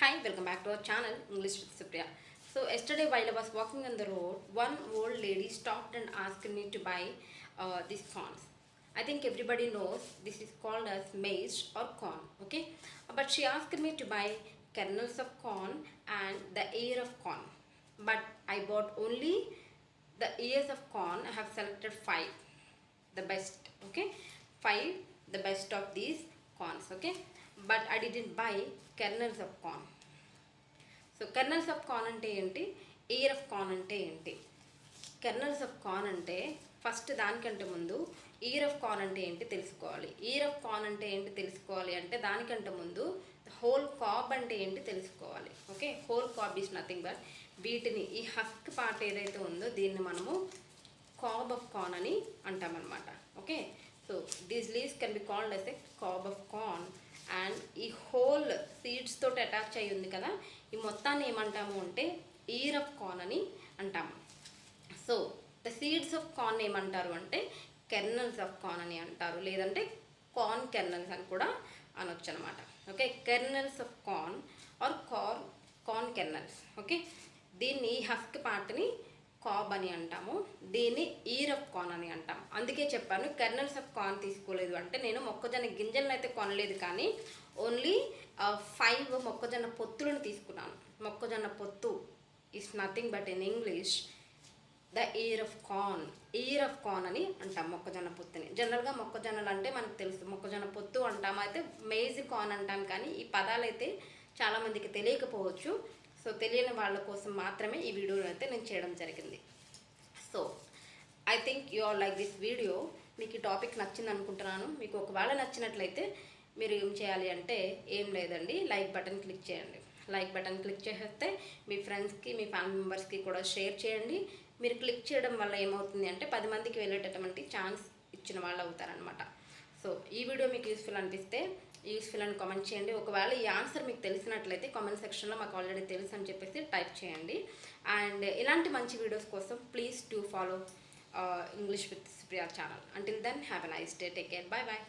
Hi, welcome back to our channel English with Supriya. So yesterday while I was walking on the road, one old lady stopped and asked me to buy uh, these corns. I think everybody knows this is called as maize or corn, okay? But she asked me to buy kernels of corn and the ear of corn. But I bought only the ears of corn. I have selected five, the best, okay? Five, the best of these corns, okay? But I didn't buy kernels of corn so kernels of corn అంటే ఏంటి? Ear of corn అంటే ఏంటి? Kernels of corn అంటే first దానికంటే ముందు year of corn అంటే ఏంటి తెలుసుకోవాలి. ఇయర్ ఆఫ్ కార్న్ అంటే ఏంటి తెలుసుకోవాలి అంటే దానికంటే ముందు హోల్ కాబ్ అంటే ఏంటి తెలుసుకోవాలి. Okay? Whole cob is nothing but వీటిని ఈ హస్క్ పార్ట్ ఏదైతే ఉందో దీన్ని మనము కాబ్ ఆఫ్ కార్న్ అని అంటామన్నమాట. Okay? So these leaves can be called as a cob of corn and ఈ హోల్ సీడ్స్ తోటి అటాచ్ అయి ఉంది కదా ఈ మొత్తాన్ని ఏమంటాము అంటే ఈర్ ఆఫ్ కార్న్ అని అంటాము. So the seeds of corn ఏమంటారు అంటే కెర్నల్స్ ఆఫ్ కార్న్ అని అంటారు. లేదంటే కార్న్ కెర్నల్స్ అని కూడా అనొచ్చు అనమాట okay kernels of corn or corn corn kernels okay దీన్ని ఈ హస్క్ పార్ట్ని కాబ్ అని అంటాము. దీన్ని ఈర్ ఆఫ్ కార్న్ అని అంటాం అందుకే చెప్పాను కెర్నల్స్ ఆఫ్ కార్న్ తీసుకోలేదు అంటే నేను మొక్కజొన్న గింజలను అయితే కొనలేదు కానీ ఓన్లీ ఫైవ్ మొక్కజొన్న పొత్తులను తీసుకున్నాను. మొక్కజొన్న పొత్తు is nothing but in English the ear of corn ear of corn అని అంటాం మొక్కజొన్న పొత్తుని. జనరల్గా మొక్కజొన్నలు అంటే మనకు తెలుసు. మొక్కజొన్న పొత్తు అంటాం అయితే మేజ్ కార్న్ అంటాం కానీ ఈ పదాలు అయితే చాలామందికి తెలియకపోవచ్చు. సో తెలియని వాళ్ళ కోసం మాత్రమే ఈ వీడియోని అయితే నేను చేయడం జరిగింది. So I think you are like this video మీకు ఈ టాపిక్ నచ్చింది అనుకుంటున్నాను. మీకు ఒకవేళ నచ్చినట్లయితే మీరు ఏం చేయాలి అంటే ఏం లేదండి లైక్ బటన్ క్లిక్ చేయండి. లైక్ బటన్ క్లిక్ చేస్తే మీ ఫ్రెండ్స్కి మీ ఫ్యామిలీ మెంబర్స్కి కూడా షేర్ చేయండి. మీరు క్లిక్ చేయడం వల్ల ఏమవుతుంది అంటే పది మందికి వెళ్ళేటటువంటి ఛాన్స్ ఇచ్చిన వాళ్ళు అవుతారనమాట సో ఈ వీడియో మీకు యూస్ఫుల్ అనిపిస్తే యూస్ఫుల్ అని కామెంట్ చేయండి. ఒకవేళ ఈ ఆన్సర్ మీకు తెలిసినట్లయితే కామెంట్ సెక్షన్లో మాకు ఆల్రెడీ తెలుసు అని చెప్పేసి టైప్ చేయండి. అండ్ ఇలాంటి మంచి వీడియోస్ కోసం please to follow English with Supriya channel until then have a nice day take care bye bye